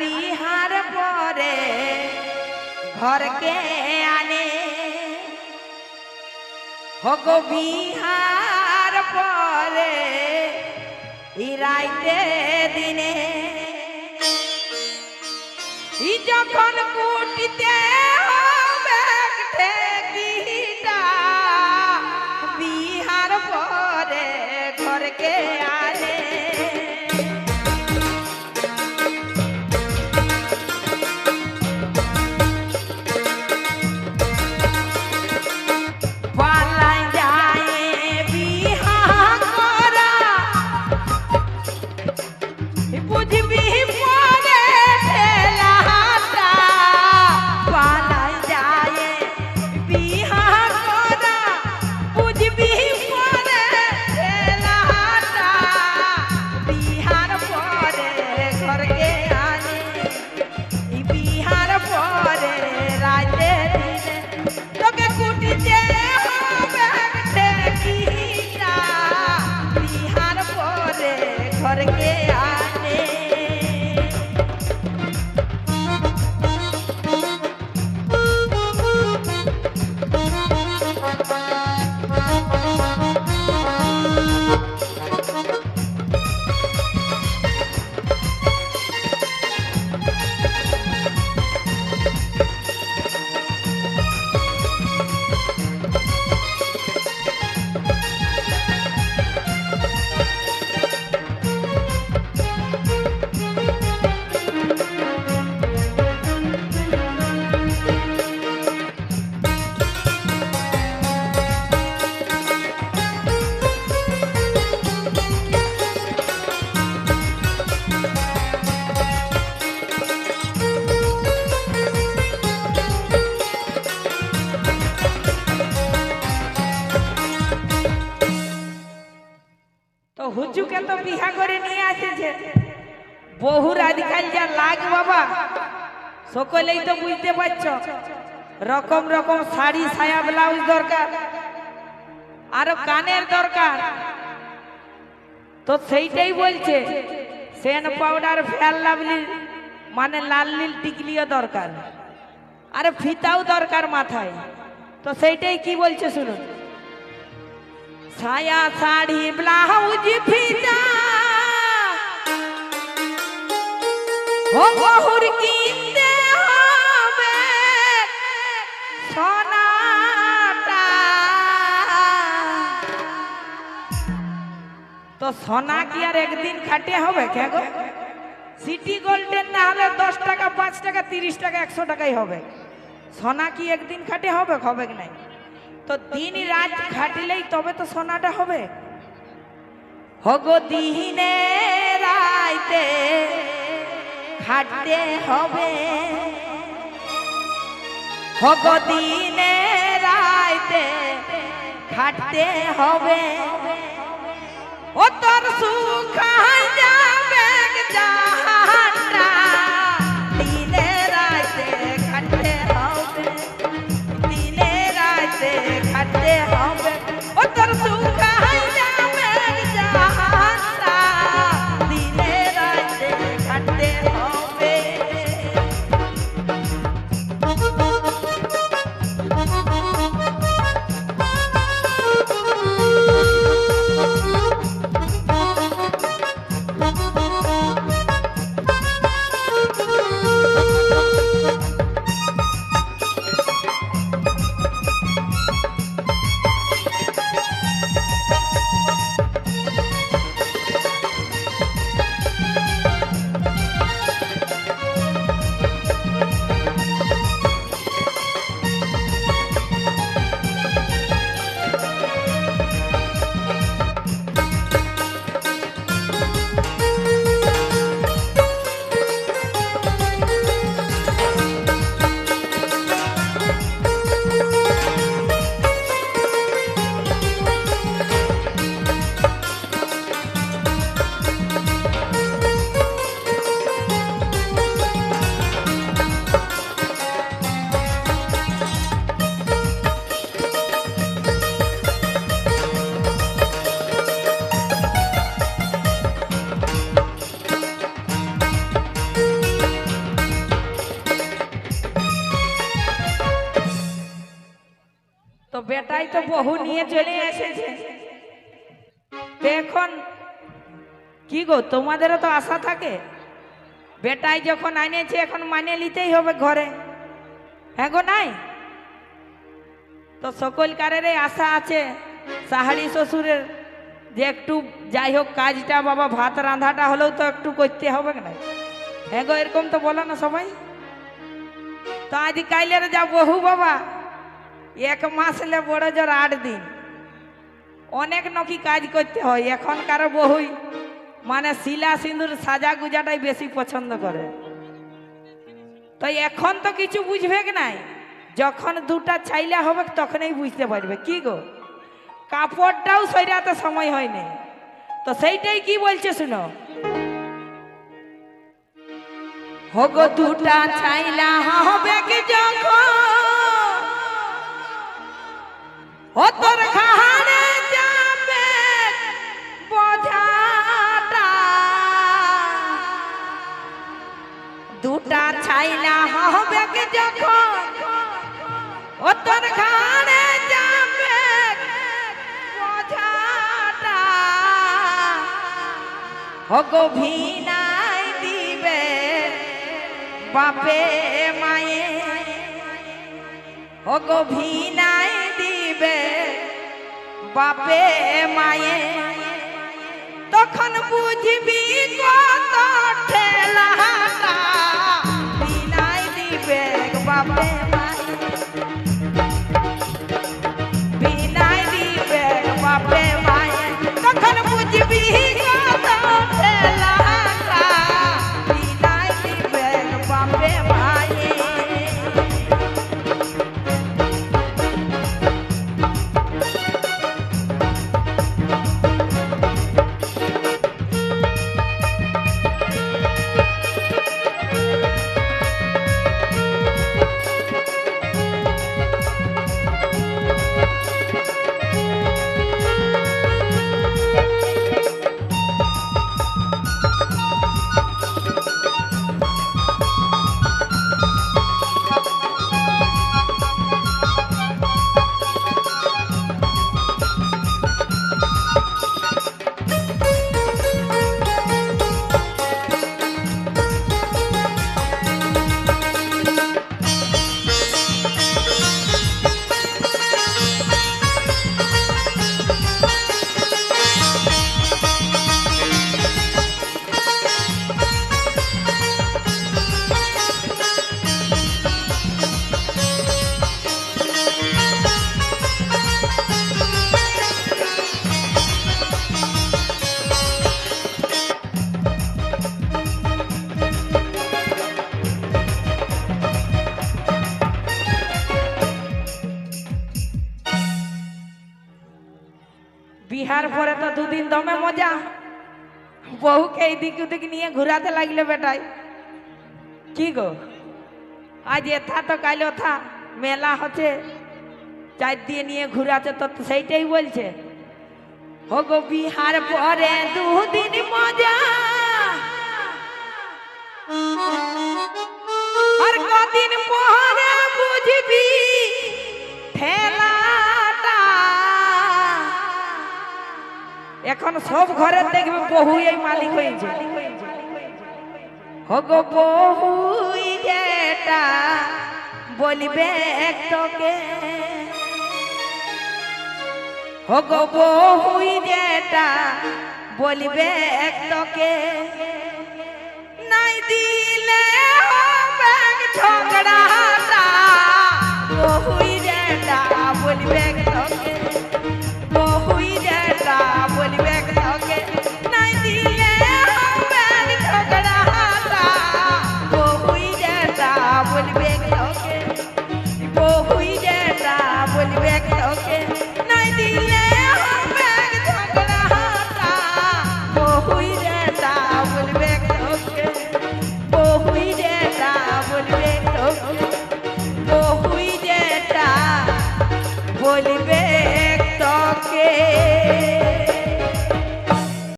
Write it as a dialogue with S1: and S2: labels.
S1: বিহার পরে ঘরকে আনে। হগ বিহার পরে ই রাইতে দিনে যখন কুটিতে বিহার পরে ঘরকে হুজুকে তো বিহা করে নিয়ে আসেছে। বহুর আজকাল যা লাগ বাবা। সকলেই তো বুঝতে পারছ, রকম রকম শাড়ি সায়া ব্লাউজ দরকার। আরও কানের দরকার। তো সেইটাই বলছে, সেন পাউডার, ফেয়ার লাভলি মানে লাল নীল টিকলিও দরকার। আরে ফিতাও দরকার মাথায়। তো সেইটাই কি বলছে শুনুন। ছায়া শাড়ি, ব্লাউজ, ফিতা। ও বহুর কিনতে সোনাটা। তো সোনা কি আর একদিন খাটে হবে, কে গো? সিটি গোল্ডেন না হলে দশ টাকা, পাঁচ টাকা, তিরিশ টাকা, একশো টাকাই হবে। সোনা কি একদিন খাটে হবে হবে নাই? তো দিন রাত খাটলেই তবে তো সোনাটা হবে। হগো দিনে রাইতে খাটতে হবে। হগো দিনে রাইতে খাটতে হবে। ও তোর সুখাই যাবে জাহানটা বেটাই তো বহু নিয়ে চলে এসেছে। এখন কি গো, তোমাদেরও তো আশা থাকে? বেটাই যখন আনেছে, এখন মানিয়ে নিতেই হবে ঘরে। হ্যাঁ গো নাই? তো সকল কারের আশা আছে, সাহারি শ্বশুরের, যে একটু যাই হোক কাজটা, বাবা ভাত রাঁধাটা হলেও তো একটু করতে হবে না। হ্যাঁ গো, এরকম তো বলো না সবাই। তো আজ কাইলের যা বহু বাবা এক মাস হলে বড় জোর আট দিন। অনেক নকি কাজ করতে হয় এখনকার বহুই মানে শিলা সিঁদুর সাজা গুজাটাই বেশি পছন্দ করে। তো এখন তো কিছু বুঝবে নাই? যখন দুটা ছাইলা হবে তখনই বুঝতে পারবে। কি গো? কাপড়টাও সৈরাতে সময় হয়নি তো সেইটাই কি বলছে শুনো? হগো দুটা ছাইলা হবে যখন ও তোর দুটা ছাইলা হবে যখন ও তোর ঘাড়ে যাবে বোঝাটা। দিবে বাপে মায়ে। ও দিবে বাপে মায়ে তখন বুঝবি কত ঠেলাটা বিহার পরে তো দুদিন দমে মজা। বহুকে এইদিক ওদিক নিয়ে ঘুরাতে লাগলে বেটাই। কি গো? আজ এথা তো কাল ওথা, মেলা হচ্ছে। চার দিয়ে নিয়ে ঘুরাতে তো সেইটাই বলছে। ও গো বিহার পরে দুদিন মজা। আর কদিন পরে বুঝবি ঠেলাটা এখন সব ঘরে দেখবে বহু এই মালিক হয়েছে হগো বহু যেটা বলবে তোকে। হগো বহু যেটা বলবে তোকে। নাই দিলে হবে